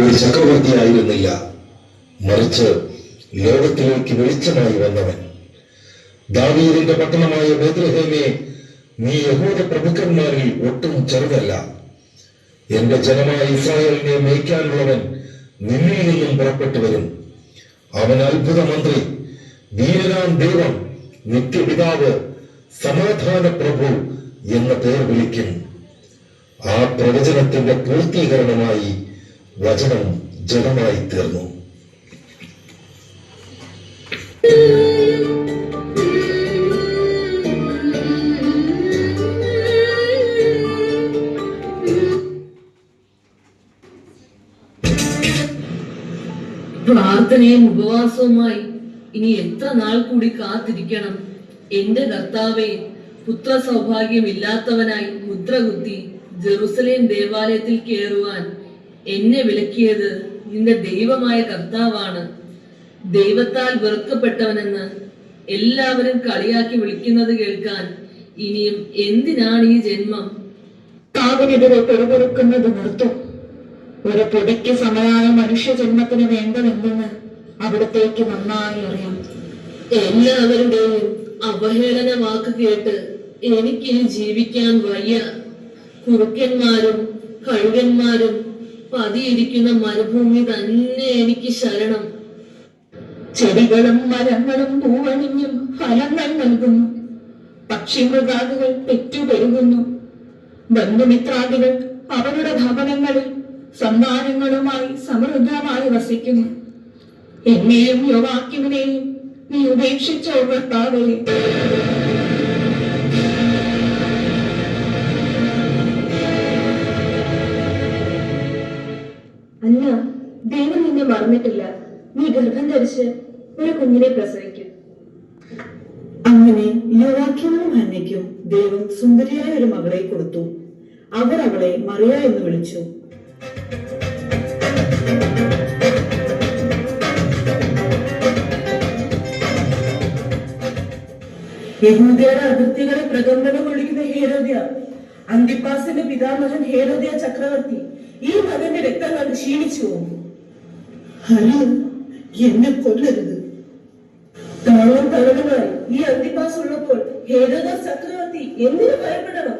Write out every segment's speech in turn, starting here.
ഒരു ചക്രവർത്തിയായിരുന്നില്ല. മറിച്ച് ലോകത്തിലേക്ക് വെളിച്ചമായി വന്നവൻ. ദാവീദിന്റെ പട്ടണമായ ബേദ്രഹേമേ നീ യഹൂദ പ്രഭുക്കന്മാരിൽ ഒട്ടും ചെറുതല്ല. എന്റെ ജനമായ ഇസ്രായേലിനെ മേയ്ക്കാനുള്ളവൻ നിന്നിൽ നിന്നും പുറപ്പെട്ടു വരും. അവൻ അത്ഭുത മന്ത്രി വീരനാം ദൈവം നിത്യപിതാവ് സമാധാന പ്രഭു എന്ന പേർ വിളിക്കും. ആ പ്രവചനത്തിന്റെ പൂർത്തീകരണമായി വചനം ജഡമായി തീർന്നു. പ്രാർത്ഥനയും ഉപവാസവുമായി ഇനി എത്ര നാൾ കൂടി കാത്തിരിക്കണം? എന്റെ കർത്താവെ പുത്ര സൗഭാഗ്യമില്ലാത്തവനായി മുദ്ര കുത്തി ജെറുസലേം ദേവാലയത്തിൽ കയറുവാൻ എന്നെ വിളക്കിയത് നിന്റെ ദൈവമായ കർത്താവാണ്. ദൈവത്താൽ വെറുക്കപ്പെട്ടവനെന്ന് എല്ലാവരും കളിയാക്കി വിളിക്കുന്നത് കേൾക്കാൻ ഇനിയും എന്തിനാണ് ഈ ജന്മം? കാവിനെതിരെ പിറുപിറുക്കുന്നത് നിർത്തും. ഒരു പൊടിക്ക് സമയായ മനുഷ്യ ജന്മത്തിന് വേണ്ടതെന്തെന്ന് അവിടത്തേക്ക് നന്നായി അറിയാം. എല്ലാവരുടെയും അവഹേളന വാക്ക് കേട്ട് എനിക്കിനി ജീവിക്കാൻ വയ്യ. കുറുക്കന്മാരും കഴുകന്മാരും പതിയിരിക്കുന്ന മരുഭൂമി തന്നെ എനിക്ക് ശരണം. ചെടികളും മരങ്ങളും പൂവണിഞ്ഞും ഫലങ്ങൾ നൽകുന്നു. പക്ഷിമൃഗാദികൾ പെറ്റുപെരുകുന്നു. ബന്ധുമിത്രാദികൾ അവരുടെ ഭവനങ്ങളിൽ സന്താനങ്ങളുമായി സമൃദ്ധമായി വസിക്കുന്നു. എന്നെയും യുവാക്യുവിനെയും നീ ഉപേക്ഷിച്ചോ ദൈവം നിന്നെ മറന്നിട്ടില്ല. നീ ഗർഭം ധരിച്ച് ഒരു കുഞ്ഞിനെ പ്രസവിക്കും. അങ്ങനെ യുവാക്കിനും ഹന്നയ്ക്കും ദൈവം സുന്ദരിയായ ഒരു മകളെ കൊടുത്തു. അവർ അവളെ മറിയ എന്ന് വിളിച്ചു. യഹൂദിയുടെ അതിർത്തികളെ പ്രകമ്പനം ഒഴിക്കുന്ന ഹേരോദ്യ അന്തിപ്പാസിന്റെ പിതാമഹൻ ഹേരോദ്യ ചക്രവർത്തി ഈ മകന്റെ രക്തം കണ്ട് ക്ഷീണിച്ചു പോകും ഹലോ എന്നെ കൊല്ലരുത്. താളം തളരുമായി ഈ അന്തിപ്പാസ് ഉള്ളപ്പോൾ ഹേരോദാസ് ചക്രവർത്തി എന്തിനു ഭയപ്പെടണം?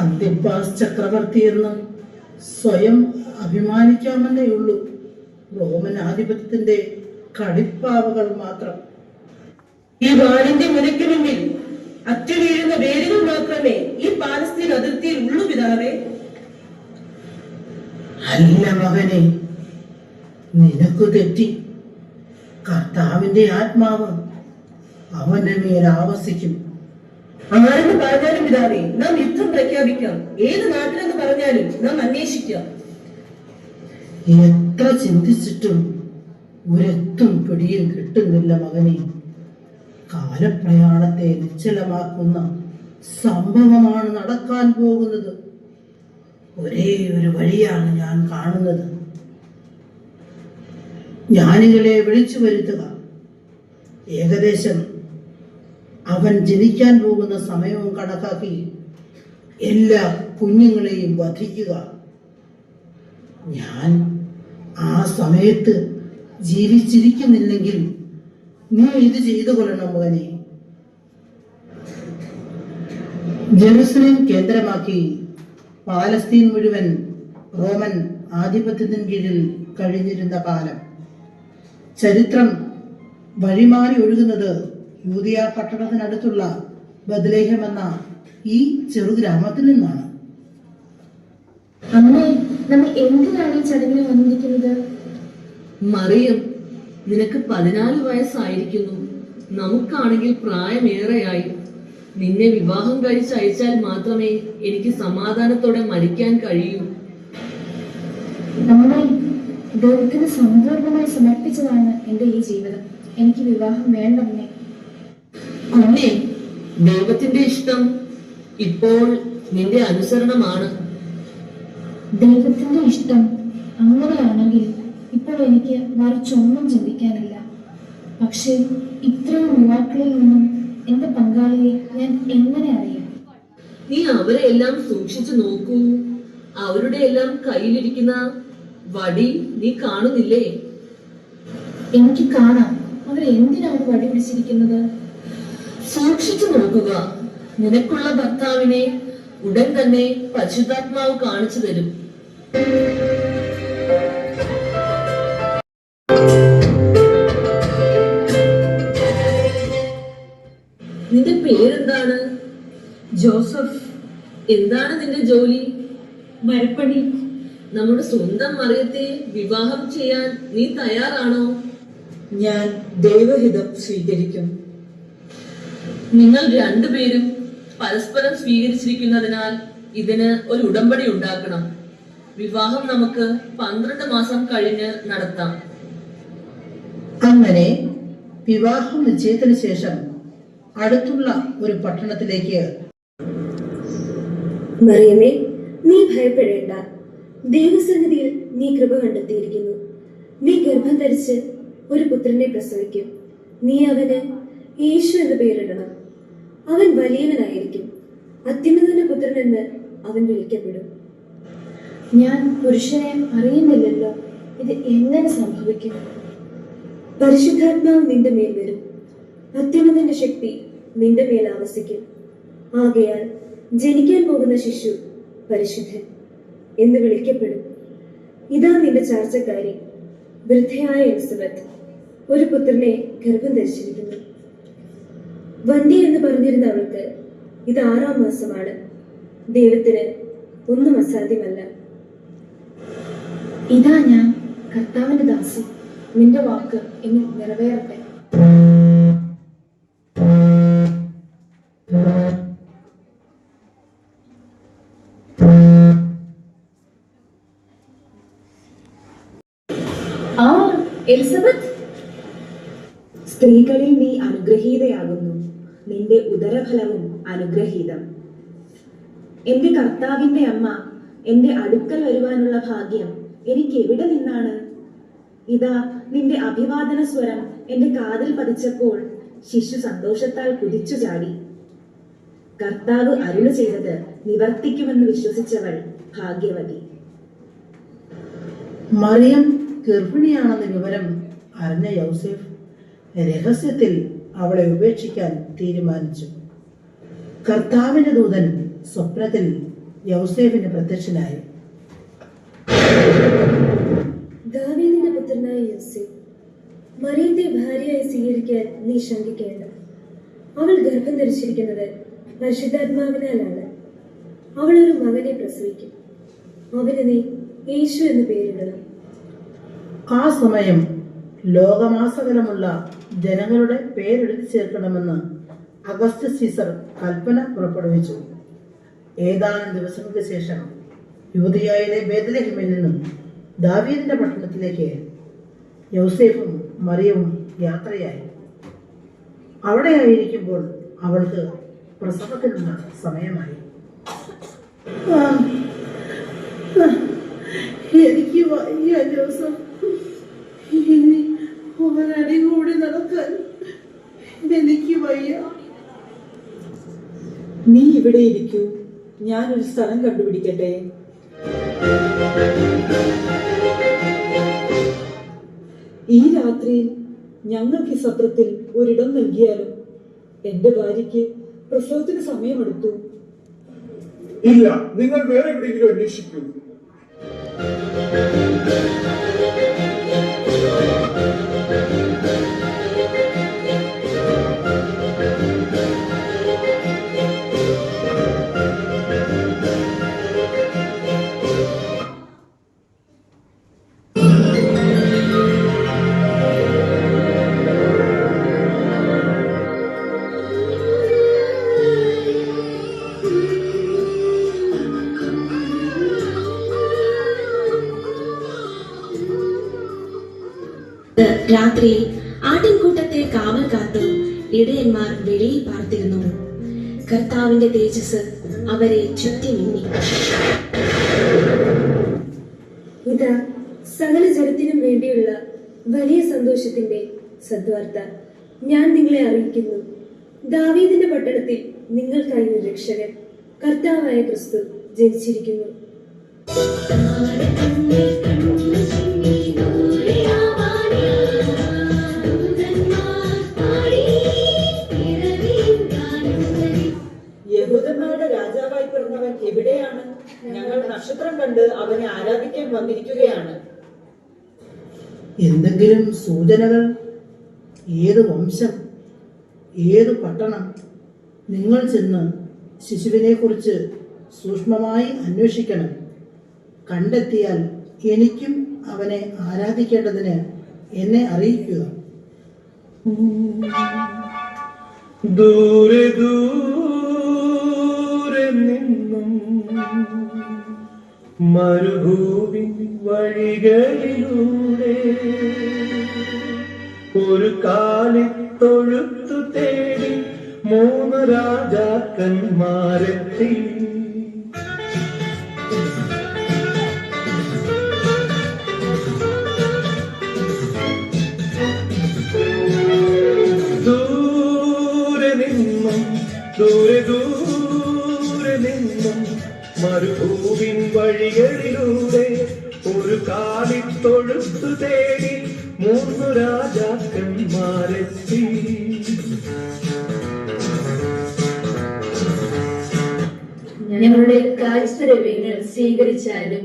അന്തിപ്പാസ് ചക്രവർത്തി എന്ന് സ്വയം അഭിമാനിക്കാമെന്നേ ഉള്ളൂ. റോമൻ ആധിപത്യത്തിന്റെ കടിപ്പാവകൾ മാത്രം. ഈ വാടിന്റെ മുനയ്ക്ക് മുന്നിൽ അറ്റുവീഴുന്ന വേരുകൾ മാത്രമേ ഈ പാലസ്തീൻ അതിർത്തിയിൽ ഉള്ളൂ പിതാവേ. അല്ല മകനെ നിനക്ക് തെറ്റി കർത്താവിന്റെ ആത്മാവ് അവന്റെ മേൽ ആവസിക്കും. ആരെന്ന് പറഞ്ഞാലും പിതാവേ നാം യുദ്ധം പ്രഖ്യാപിക്കാം. ഏത് നാട്ടിലെന്ന് പറഞ്ഞാലും നാം അന്വേഷിക്കാം. എത്ര ചിന്തിച്ചിട്ടും ഒരെത്തും പിടിയും കിട്ടുന്നില്ല മകനെ. കാലപ്രയാണത്തെ നിശ്ചലമാക്കുന്ന സംഭവമാണ് നടക്കാൻ പോകുന്നത്. ഒരേ ഒരു വഴിയാണ് ഞാൻ കാണുന്നത്. ജ്ഞാനികളെ വിളിച്ചു വരുത്തുക. ഏകദേശം അവൻ ജനിക്കാൻ പോകുന്ന സമയവും കണക്കാക്കി എല്ലാ കുഞ്ഞുങ്ങളെയും വധിക്കുക. ഞാൻ ആ സമയത്ത് ജീവിച്ചിരിക്കുന്നില്ലെങ്കിൽ നീ ഇത് ചെയ്തു കൊള്ളണം മകനെ. ജെറുസലേം കേന്ദ്രമാക്കി പാലസ്തീൻ മുഴുവൻ റോമൻ ആധിപത്യത്തിൻ കീഴിൽ കഴിഞ്ഞിരുന്ന കാലം. ചരിത്രം വഴിമാറി ഒഴുകുന്നത് യൂതിയ പട്ടണത്തിനടുത്തുള്ള ബദലേഹം എന്ന ഈ ചെറുഗ്രാമത്തിൽ നിന്നാണ്. അമ്മേ നമ്മൾ എന്തിനാണ് ഈ ചടങ്ങിന് വന്നിരിക്കുന്നത്? മറിയം നിനക്ക് പതിനാല് വയസ്സായിരിക്കുന്നു. നമുക്കാണെങ്കിൽ പ്രായമേറെയായി. നിന്നെ വിവാഹം കഴിച്ച് അയച്ചാൽ മാത്രമേ എനിക്ക് സമാധാനത്തോടെ മരിക്കാൻ കഴിയൂ. അമ്മേ ദൈവത്തിന് സമ്പൂർണമായി സമർപ്പിച്ചതാണ് എന്റെ ഈ ജീവിതം. എനിക്ക് വിവാഹം വേണ്ട അമ്മേ കുഞ്ഞെ ദൈവത്തിന്റെ ഇഷ്ടം ഇപ്പോൾ നിന്റെ അനുസരണമാണ്. ദൈവത്തിന്റെ ഇഷ്ടം അങ്ങനെയാണെങ്കിൽ ഇപ്പോൾ എനിക്ക് മറിച്ചൊന്നും ചിന്തിക്കാനില്ല. പക്ഷേ ഇത്രയും യുവാക്കളിൽ നിന്നും എന്റെ പങ്കാളിയെ ഞാൻ എങ്ങനെ അറിയാം? നീ അവരെ എല്ലാം സൂക്ഷിച്ചു നോക്കൂ. അവരുടെ എല്ലാം കയ്യിലിരിക്കുന്ന വടി നീ കാണുന്നില്ലേ? എനിക്ക് കാണാം. അവർ എന്തിനാണ് വടി പിടിച്ചിരിക്കുന്നത്? സൂക്ഷിച്ചു നോക്കുക. നിനക്കുള്ള ഭർത്താവിനെ ഉടൻ തന്നെ പശുതാത്മാവ് കാണിച്ചു തരും. നിന്റെ പേരെന്താണ്? ജോസഫ്. എന്താണ് നിന്റെ ജോലി? മരപ്പണി. നമ്മുടെ സ്വന്തം മറിയത്തെ വിവാഹം ചെയ്യാൻ നീ തയ്യാറാണോ? ഞാൻ ദൈവഹിതം സ്വീകരിക്കും. നിങ്ങൾ രണ്ടുപേരും പരസ്പരം സ്വീകരിച്ചിരിക്കുന്നതിനാൽ ഇതിന് ഒരു ഉടമ്പടി ഉണ്ടാക്കണം. വിവാഹം നമുക്ക് പന്ത്രണ്ട് മാസം കഴിഞ്ഞ് നടത്താം. അങ്ങനെ വിവാഹം നിശ്ചയത്തിന് ശേഷം അടുത്തുള്ള ഒരു പട്ടണത്തിലേക്ക് മറിയമേ നീ ഭയപ്പെടേണ്ട. ദൈവസന്നിധിയിൽ നീ കൃപ കണ്ടെത്തിയിരിക്കുന്നു. നീ ഗർഭം ധരിച്ച് ഒരു പുത്രനെ പ്രസവിക്കും. നീ അവന് യേശു എന്ന് പേരിടണം. അവൻ വലിയവനായിരിക്കും. അത്യുന്നതന്റെ പുത്രൻ എന്ന് അവൻ വിളിക്കപ്പെടും. ഞാൻ പുരുഷനെ അറിയുന്നില്ലല്ലോ. ഇത് എങ്ങനെ സംഭവിക്കും? പരിശുദ്ധാത്മാവ് നിന്റെ മേൽ വരും. അത്യുന്നതന്റെ ശക്തി നിന്റെ മേൽ ആവസിക്കും. ആകയാൽ ജനിക്കാൻ പോകുന്ന ശിശു പരിശുദ്ധൻ. എന്ന് വിളിക്കപ്പെടും. ഇതാ നിന്റെ ചാർച്ചക്കാരി വൃദ്ധയായ എലിസബത്ത്. ഒരു പുത്രനെ ഗർഭം ധരിച്ചിരിക്കുന്നു. വണ്ടി എന്ന് പറഞ്ഞിരുന്ന അവൾക്ക് ഇത് ആറാം മാസമാണ്. ദൈവത്തിന് ഒന്നും അസാധ്യമല്ല. ഇതാ ഞാൻ കർത്താവിന്റെ ദാസി നിന്റെ വാക്ക് എന്നെ നിറവേറട്ടെ. ആ എലിസബത്ത്? സ്ത്രീകളിൽ നീ അനുഗ്രഹീതയാകുന്നു. നിന്റെ ഉദരഫലവും അനുഗ്രഹീതം. എന്റെ കർത്താവിന്റെ അമ്മ എന്റെ അടുക്കൽ വരുവാനുള്ള ഭാഗ്യം എനിക്ക് എവിടെ നിന്നാണ്? ഇതാ നിന്റെ അഭിവാദന സ്വരം എന്റെ കാതിൽ പതിച്ചപ്പോൾ ശിശു സന്തോഷത്താൽ കുതിച്ചു ചാടി. കർത്താവ് അരുളു ചെയ്തത് നിവർത്തിക്കുമെന്ന് വിശ്വസിച്ചവൾ ഭാഗ്യവതി. മറിയം ഗർഭിണിയാണെന്ന വിവരം അറിഞ്ഞ യൗസേഫ് രഹസ്യത്തിൽ അവളെ ഉപേക്ഷിക്കാൻ തീരുമാനിച്ചു. കർത്താവിന്റെ ദൂതൻ സ്വപ്നത്തിൽ യൗസേഫിന് പ്രത്യക്ഷനായി. ദാവീദിന്റെ പുത്രനായ യോസേഫ് മറിയത്തെ ഭാര്യയായി സ്വീകരിക്കാൻ നീ ശങ്കിക്കേണ്ട. അവൾ ഗർഭം ധരിച്ചിരിക്കുന്നത് പരിശുദ്ധാത്മാവിനാലാണ്. അവൾ ഒരു മകനെ പ്രസവിക്കും. അവന് നീ യേശു എന്ന് പേരിടണം. ആ സമയം ലോകമാസകലമുള്ള ജനങ്ങളുടെ പേരെടുത്തു ചേർക്കണമെന്ന് അഗസ്റ്റ് സീസർ കൽപ്പന പുറപ്പെടുവിച്ചു. ഏതാനും ദിവസങ്ങൾക്ക് ശേഷം യുവതിയായിലെ ബേദലഹിമിൽ നിന്നും ദാവീദിന്റെ പട്ടണത്തിലേക്ക് യൗസേഫും മറിയവും യാത്രയായി. അവിടെയായിരിക്കുമ്പോൾ അവൾക്ക് പ്രസവത്തിനുള്ള സമയമായി. എനിക്ക് വയ്യ ഇനി ഒരടി കൂടി നടക്കാൻ എനിക്ക് വയ്യ. നീ ഇവിടെ ഇരിക്കൂ. ഞാനൊരു സ്ഥലം കണ്ടുപിടിക്കട്ടെ. ഈ രാത്രിയിൽ ഞങ്ങൾക്ക് ഈ സത്രത്തിൽ ഒരിടം നൽകിയാലും? എന്റെ ഭാര്യയ്ക്ക് പ്രസവത്തിന് സമയമെടുത്തു. ഇല്ല നിങ്ങൾ വേറെ എവിടെയെങ്കിലും അന്വേഷിക്കൂ. രാത്രിയിൽ ആട്ടിൻകൂട്ടത്തെ കാവൽ കാത്തും ഇടയന്മാർ വെളിയിൽ പാർത്തിരുന്നു. കർത്താവിന്റെ തേജസ് അവരെ ചുറ്റി മിന്നി. ഇതാ സകല ജനത്തിനും വേണ്ടിയുള്ള വലിയ സന്തോഷത്തിന്റെ സദ്വാർത്ത. ഞാൻ നിങ്ങളെ അറിയിക്കുന്നു. ദാവീദിന്റെ പട്ടണത്തിൽ നിങ്ങൾക്കായി ഒരു രക്ഷകൻ കർത്താവായ ക്രിസ്തു ജനിച്ചിരിക്കുന്നു. ഇരിക്കുകയാണ് എന്തെങ്കിലും സൂചനകൾ ഏത് വംശം ഏത് പട്ടണം നിങ്ങൾ ചെന്ന് ശിശുവിനെ കുറിച്ച് സൂക്ഷ്മമായി അന്വേഷിക്കണം. കണ്ടെത്തിയാൽ എനിക്കും അവനെ ആരാധിക്കേണ്ടതിന് എന്നെ അറിയിക്കുക. ദൂരെ ദൂരെ നിന്നും മരുഭൂമി വഴികളിലൂടെ ഒരു കാലി തൊഴുത്തു തേടി മൂന്ന് രാജാക്കന്മാരെത്തി. ദൂരെ നിന്നും ദൂരെ ദൂരെ നിന്നും മരുഭൂവിൻ വഴികളിലൂടെ ഒരു കാലിത്തൊഴുത്തു തേടി മൂന്നു രാജാക്കന്മാരെത്തി. ഞങ്ങളുടെ കാഴ്ചരവ്യങ്ങൾ സ്വീകരിച്ചാലും